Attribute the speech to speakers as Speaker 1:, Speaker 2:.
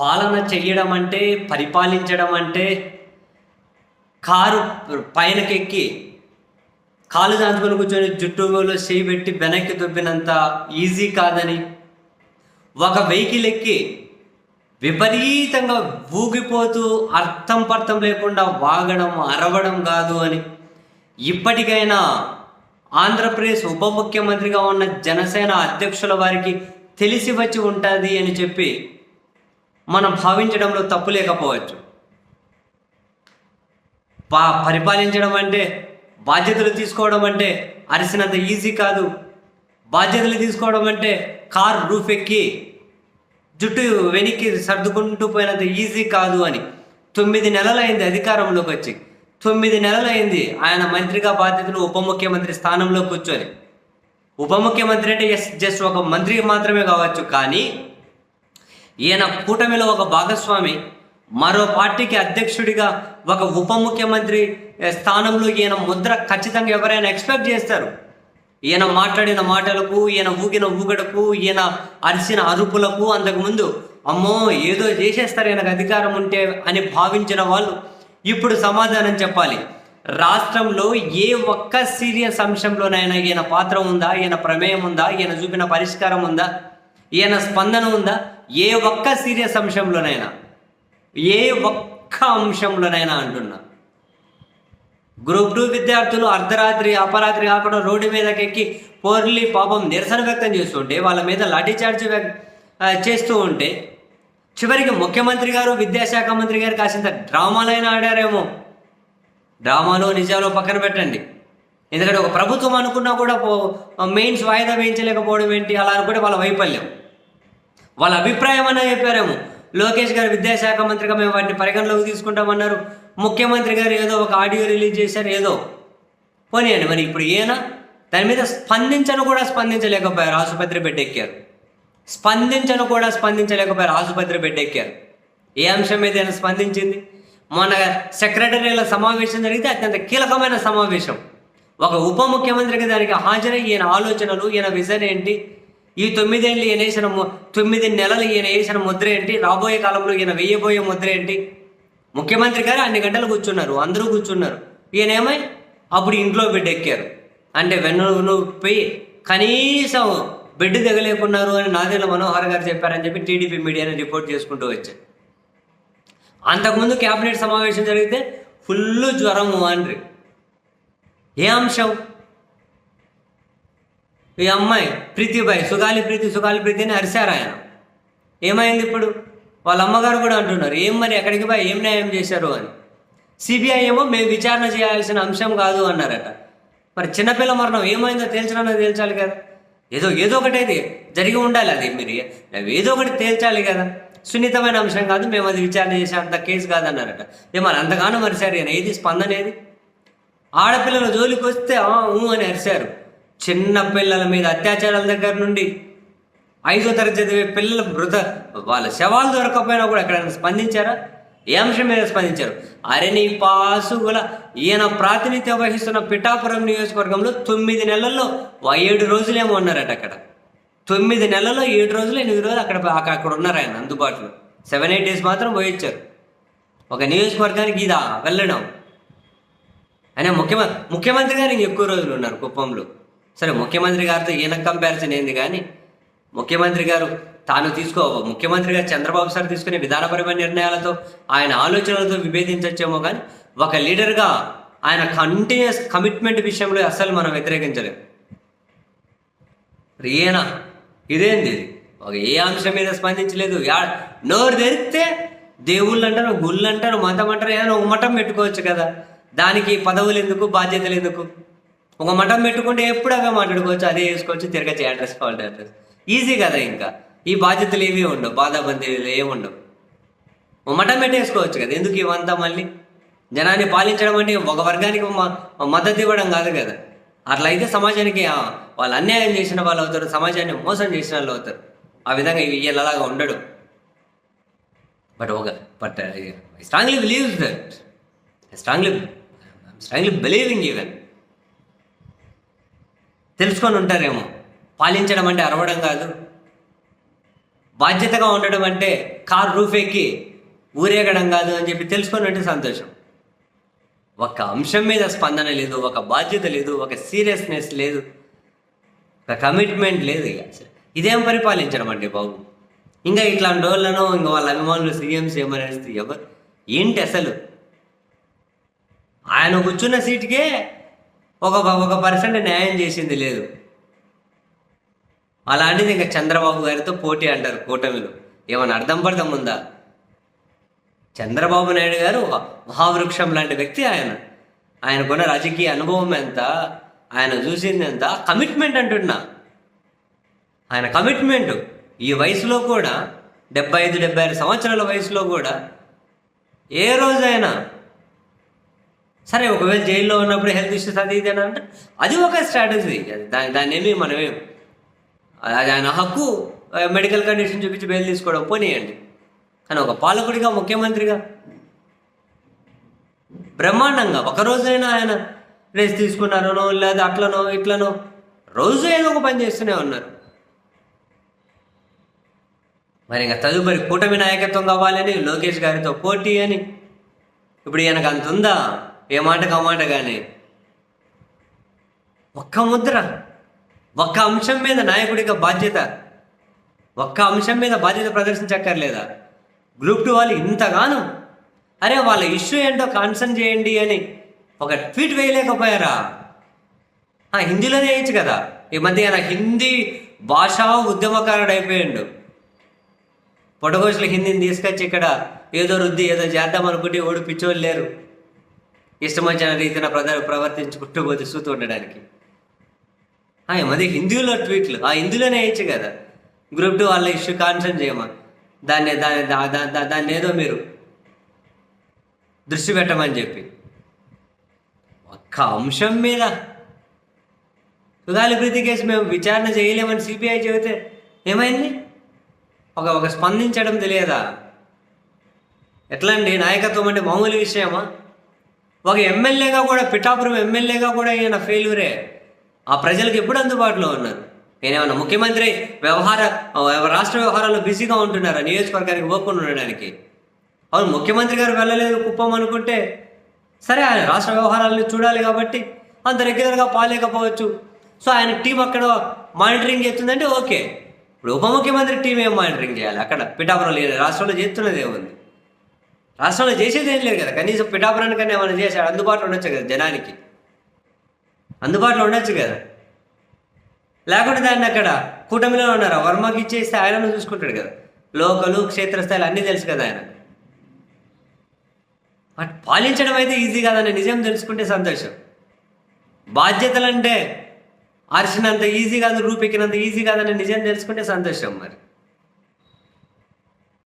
Speaker 1: పాలన చెయ్యడం అంటే పరిపాలించడం అంటే కారు పైనకెక్కి కాలు దాంచుకొని కూర్చొని జుట్టులో చేయి పెట్టి వెనక్కి దొబ్బినంత ఈజీ కాదని ఒక వెహికల్ ఎక్కి విపరీతంగా ఊగిపోతూ అర్థం పర్థం లేకుండా వాగడం అరవడం కాదు అని ఇప్పటికైనా ఆంధ్రప్రదేశ్ ఉప ముఖ్యమంత్రిగా ఉన్న జనసేన అధ్యక్షుల వారికి తెలిసి వచ్చి ఉంటుంది అని చెప్పి మనం భావించడంలో తప్పు లేకపోవచ్చు. పా పరిపాలించడం అంటే బాధ్యతలు తీసుకోవడం అంటే అరిసినంత ఈజీ కాదు. బాధ్యతలు తీసుకోవడం అంటే కార్ రూఫ్ ఎక్కి జుట్టు వెనక్కి సర్దుకుంటూ పోయినంత ఈజీ కాదు అని. తొమ్మిది నెలలైంది అధికారంలోకి వచ్చి. తొమ్మిది నెలలైంది ఆయన మంత్రిగా బాధ్యతలు ఉప ముఖ్యమంత్రి స్థానంలో కూర్చొని. ఉప ముఖ్యమంత్రి అంటే ఎస్ జస్ట్ ఒక మంత్రి మాత్రమే కావచ్చు కానీ ఈయన కూటమిలో ఒక భాగస్వామి మరో పార్టీకి అధ్యక్షుడిగా ఒక ఉప ముఖ్యమంత్రి స్థానంలో ఈయన ముద్ర ఖచ్చితంగా ఎవరైనా ఎక్స్పెక్ట్ చేస్తారు? ఈయన మాట్లాడిన మాటలకు ఈయన ఊగిన ఊగడకు ఈయన అరిసిన అరుపులకు అంతకుముందు అమ్మో ఏదో చేసేస్తారు ఈయనకు అధికారం ఉంటే అని భావించిన వాళ్ళు ఇప్పుడు సమాధానం చెప్పాలి. రాష్ట్రంలో ఏ ఒక్క సీరియస్ అంశంలోనైనా ఈయన పాత్ర ఉందా? ఈయన ప్రమేయం ఉందా? ఈయన చూపిన పరిష్కారం ఉందా? ఈయన స్పందన ఉందా? ఏ ఒక్క సీరియస్ అంశంలోనైనా ఏ ఒక్క అంశంలోనైనా అంటున్నా. గ్రూప్ టూ విద్యార్థులు అర్ధరాత్రి అపరాత్రి కాకుండా రోడ్డు మీదకి ఎక్కి పోర్లీ పాపం నిరసన వ్యక్తం చేస్తుంటే వాళ్ళ మీద లాఠీచార్జ్ చేస్తూ ఉంటే చివరికి ముఖ్యమంత్రి గారు విద్యాశాఖ మంత్రి గారు కాసింత డ్రామాలైనా ఆడారేమో. డ్రామాలో నిజాలు పక్కన పెట్టండి. ఎందుకంటే ఒక ప్రభుత్వం అనుకున్నా కూడా మెయిన్స్ వాయిదా వేయించలేకపోవడం ఏంటి? అలా అనుకుంటే వాళ్ళ వైఫల్యం. వాళ్ళ అభిప్రాయం అన్న చెప్పారేమో. లోకేష్ గారు విద్యాశాఖ మంత్రిగా మేము వాటిని పరిగణలోకి తీసుకుంటామన్నారు. ముఖ్యమంత్రి గారు ఏదో ఒక ఆడియో రిలీజ్ చేశారు ఏదో. పోనీ అండి మరి ఇప్పుడు ఈయన దాని మీద స్పందించను కూడా స్పందించలేకపోయారు. ఆసుపత్రి బెడ్ స్పందించను కూడా స్పందించలేకపోయారు. ఆసుపత్రి బెడ్ ఏ అంశం మీద ఈయన స్పందించింది? మొన్న సెక్రటరీల సమావేశం జరిగితే అత్యంత కీలకమైన సమావేశం. ఒక ఉప ముఖ్యమంత్రికి దానికి హాజరై ఈయన ఆలోచనలు ఈయన విజన్ ఏంటి? ఈ తొమ్మిదేళ్ళు ఈయన వేసిన తొమ్మిది నెలలు ఈయన వేసిన ముద్ర ఏంటి? రాబోయే కాలంలో ఈయన వేయబోయే ముద్ర ఏంటి? ముఖ్యమంత్రి గారు అన్ని గంటలు కూర్చున్నారు అందరూ కూర్చున్నారు. ఈయన ఏమై? అప్పుడు ఇంట్లో బెడ్ ఎక్కారు అంటే వెన్ను పోయి కనీసం బెడ్ దిగలేకున్నారు అని నాదేళ్ళ మనోహర్ గారు చెప్పారని చెప్పి టీడీపీ మీడియాని రిపోర్ట్ చేసుకుంటూ వచ్చారు. అంతకుముందు క్యాబినెట్ సమావేశం జరిగితే ఫుల్ జ్వరము అండ్రి. ఏ అంశం? ఈ అమ్మాయి ప్రీతిబాయి సుగాలి ప్రీతి సుగాలి ప్రీతి అని అరిశారు ఆయన. ఏమైంది ఇప్పుడు? వాళ్ళ అమ్మగారు కూడా అంటున్నారు ఏం మరి ఎక్కడికి పోయి ఏం న్యాయం చేశారు అని. సిబిఐ ఏమో మేము విచారణ చేయాల్సిన అంశం కాదు అన్నారట. మరి చిన్నపిల్ల మరణం ఏమైందో తేల్చడం తేల్చాలి కదా. ఏదో ఏదో ఒకటి అయితే జరిగి ఉండాలి అది మీరు. ఏదో ఒకటి తేల్చాలి కదా. సున్నితమైన అంశం కాదు మేము అది విచారణ చేసే అంత కేసు కాదన్నారట. ఏ మరి అంతగానో మరిసారు ఏది స్పందన ఏది ఆడపిల్లల జోలికి వస్తే ఊ అని అరిశారు. చిన్న పిల్లల మీద అత్యాచారాల దగ్గర నుండి ఐదో తరగతి చదివే పిల్లల మృత వాళ్ళ శవాలు దొరకకపోయినా కూడా ఎక్కడైనా స్పందించారా? ఏ అంశం మీద స్పందించారు? అరే నీ పాసుగుల ఈయన ప్రాతినిధ్యం వహిస్తున్న పిఠాపురం నియోజకవర్గంలో తొమ్మిది నెలల్లో ఏడు ఏడు రోజులేమో ఉన్నారట అక్కడ. తొమ్మిది నెలల్లో ఏడు రోజులు ఎనిమిది రోజులు అక్కడ అక్కడ ఉన్నారు ఆయన అందుబాటులో. సెవెన్ ఎయిట్ డేస్ మాత్రం పోయించారు ఒక నియోజకవర్గానికి ఇదా వెళ్ళడం? అయినా ముఖ్యమంత్రి ముఖ్యమంత్రి గారు ఇంక ఎక్కువ రోజులు ఉన్నారు కుప్పంలో. సరే ముఖ్యమంత్రి గారితో ఈయన కంపారిజన్ ఏంది కానీ ముఖ్యమంత్రి గారు తాను తీసుకో ముఖ్యమంత్రి గారు చంద్రబాబు సార్ తీసుకునే విధానపరమైన నిర్ణయాలతో ఆయన ఆలోచనలతో విభేదించవచ్చేమో కానీ ఒక లీడర్గా ఆయన కంటిన్యూస్ కమిట్మెంట్ విషయంలో అస్సలు మనం వ్యతిరేకించలేం. ఈయన ఇదేంది? ఒక ఏ అంశం మీద స్పందించలేదు. యా నోరు తెరిస్తే దేవుళ్ళు అంటారు గుళ్ళు అంటారు మతం అంటారు ఏదైనా ఉమ్మటం మఠం పెట్టుకోవచ్చు కదా. దానికి పదవులు ఎందుకు బాధ్యతలు ఎందుకు? ఒక మఠం పెట్టుకుంటే ఎప్పుడు అవే మాట్లాడుకోవచ్చు అదే వేసుకోవచ్చు తిరగచ్చు అడ్రస్ కావాలి అడ్రస్ ఈజీ కదా ఇంకా. ఈ బాధ్యతలు ఏవి ఉండవు బాధాబందీలు ఏమి ఉండవు. ఓ మఠం పెట్టేసుకోవచ్చు కదా ఎందుకు ఇవంతా మళ్ళీ? జనాన్ని పాలించడం అంటే ఒక వర్గానికి మద్దతు ఇవ్వడం కాదు కదా. అట్లా అయితే సమాజానికి వాళ్ళు అన్యాయం చేసిన వాళ్ళు అవుతారు సమాజాన్ని మోసం చేసిన వాళ్ళు అవుతారు. ఆ విధంగా ఇవి అలాగా ఉండడు. బట్ ఒక but I strongly believe that I strongly strongly believing even తెలుసుకొని ఉంటారేమో. పాలించడం అంటే అరవడం కాదు. బాధ్యతగా ఉండడం అంటే కారు రూఫ్ ఎక్కి ఊరేగడం కాదు అని చెప్పి తెలుసుకున్నట్టు సంతోషం. ఒక అంశం మీద స్పందన లేదు ఒక బాధ్యత లేదు ఒక సీరియస్నెస్ లేదు ఒక కమిట్మెంట్ లేదు ఇక. అసలు ఇదేం పరిపాలించడం అండి బాబు? ఇంకా ఇట్లాంటి వాళ్ళను ఇంకా వాళ్ళ అభిమానులు సీఎంస్ ఏమనేస్తే ఎవరు? ఏంటి అసలు? ఆయన కూర్చున్న సీట్కే ఒక ఒక పర్సెంట్ న్యాయం చేసింది లేదు. అలాంటిది ఇంకా చంద్రబాబు గారితో పోటీ అంటారు కూటమిలో. ఏమైనా అర్థం పడతాం ఉందా? చంద్రబాబు నాయుడు గారు మహావృక్షం లాంటి వ్యక్తి ఆయన. ఆయనకున్న రాజకీయ అనుభవం ఎంత ఆయన చూసింది ఎంత? కమిట్మెంట్ అంటున్నా. ఆయన కమిట్మెంట్. ఈ వయసులో కూడా డెబ్బై ఐదు డెబ్బై ఆరు సంవత్సరాల వయసులో కూడా ఏ రోజైనా సరే ఒకవేళ జైల్లో ఉన్నప్పుడు హెల్త్ ఇష్యూస్ అది ఇది అని అంటే అది ఒక స్ట్రాటజీ. దాని దాన్ని ఏమి మనమేం అది ఆయన హక్కు మెడికల్ కండిషన్ చూపించి బెయిల్ తీసుకోవడం పోనీయండి. కానీ ఒక పాలకుడిగా ముఖ్యమంత్రిగా బ్రహ్మాండంగా ఒక రోజైనా ఆయన రేస్ తీసుకున్నారనో లేదా అట్లనో ఇట్లనో రోజు ఏదో ఒక పని చేస్తూనే ఉన్నారు. మరి ఇంకా తదుపరి కూటమి నాయకత్వం కావాలని లోకేష్ గారితో పోటీ అని. ఇప్పుడు ఈయనకు అంత ఉందా? ఏ మాట కమాట కానీ? ఒక్క ముద్ర ఒక్క అంశం మీద నాయకుడిగా బాధ్యత ఒక్క అంశం మీద బాధ్యత ప్రదర్శించక్కర్లేదా? గ్రూప్ టూ వాళ్ళు ఇంతగానో? అరే వాళ్ళ ఇష్యూ ఏంటో కాన్సర్న్ చేయండి అని ఒక ట్వీట్ వేయలేకపోయారా? ఆ, హిందీలోనే వేయచ్చు కదా. ఈ మధ్య ఆయన హిందీ భాషా ఉద్యమకారుడు అయిపోయాడు. పొటగోసులు హిందీని తీసుకొచ్చి ఇక్కడ ఏదో రుద్ది ఏదో చేద్దాం అనుకుంటే ఓడి పిచ్చోళ్ళు లేరు. ఇష్టం వచ్చిన రీతిన ప్రజలు ప్రవర్తించుకుంటూ పోతే చూస్తూ ఉండడానికి. ఆ, ఈ హిందీలో ట్వీట్లు. ఆ హిందీలోనే వేయచ్చు కదా. గ్రూప్ టూ వాళ్ళ ఇష్యూ కాన్సర్న్ చేయమా? దాన్ని దాన్ని దాన్ని ఏదో మీరు దృష్టి పెట్టమని చెప్పి. ఒక్క అంశం మీద. సుగాలి ప్రీతి కేసు మేము విచారణ చేయలేమని సిబిఐ చెబితే ఏమైంది? ఒక ఒక స్పందించడం తెలియదా? ఎట్లా అండి నాయకత్వం అంటే మామూలు విషయమా? ఒక ఎమ్మెల్యేగా కూడా పిఠాపురం ఎమ్మెల్యేగా కూడా ఈయన ఫెయిల్యూరే ఆ ప్రజలకు ఎప్పుడు అందుబాటులో ఉన్నారు? నేను ముఖ్యమంత్రి వ్యవహార రాష్ట్ర వ్యవహారాల్లో బిజీగా ఉంటున్నారా? నియోజకవర్గానికి పోకుండా ఉండడానికి. అవును ముఖ్యమంత్రి గారు వెళ్ళలేదు కుప్పం అనుకుంటే సరే ఆయన రాష్ట్ర వ్యవహారాలను చూడాలి కాబట్టి అంత రెగ్యులర్గా పాలేకపోవచ్చు. సో ఆయన టీం అక్కడ మానిటరింగ్ చేస్తుందంటే ఓకే. ఇప్పుడు ఉప ముఖ్యమంత్రి టీం ఏం మానిటరింగ్ చేయాలి? అక్కడ పిఠాపురం లేదు రాష్ట్రంలో చేస్తున్నదే ఉంది రాష్ట్రంలో చేసేది ఏం లేదు కదా. కనీసం పిఠాపురానికన్నా ఏమైనా చేశాడు అందుబాటులో ఉండొచ్చు కదా జనానికి. అందుబాటులో ఉండొచ్చు కదా. లేకుంటే దాన్ని అక్కడ కూటమిలో ఉన్నారు? వర్మకి ఇచ్చేస్తే ఆయనను చూసుకుంటాడు కదా. లోకలు క్షేత్రస్థాయిలు అన్నీ తెలుసు కదా ఆయన బట్ పాలించడం అయితే ఈజీ కాదని నిజం తెలుసుకుంటే సంతోషం. బాధ్యతలంటే అరిసినంత ఈజీ కాదు రూపెక్కినంత ఈజీ కాదని నిజం తెలుసుకుంటే సంతోషం మరి.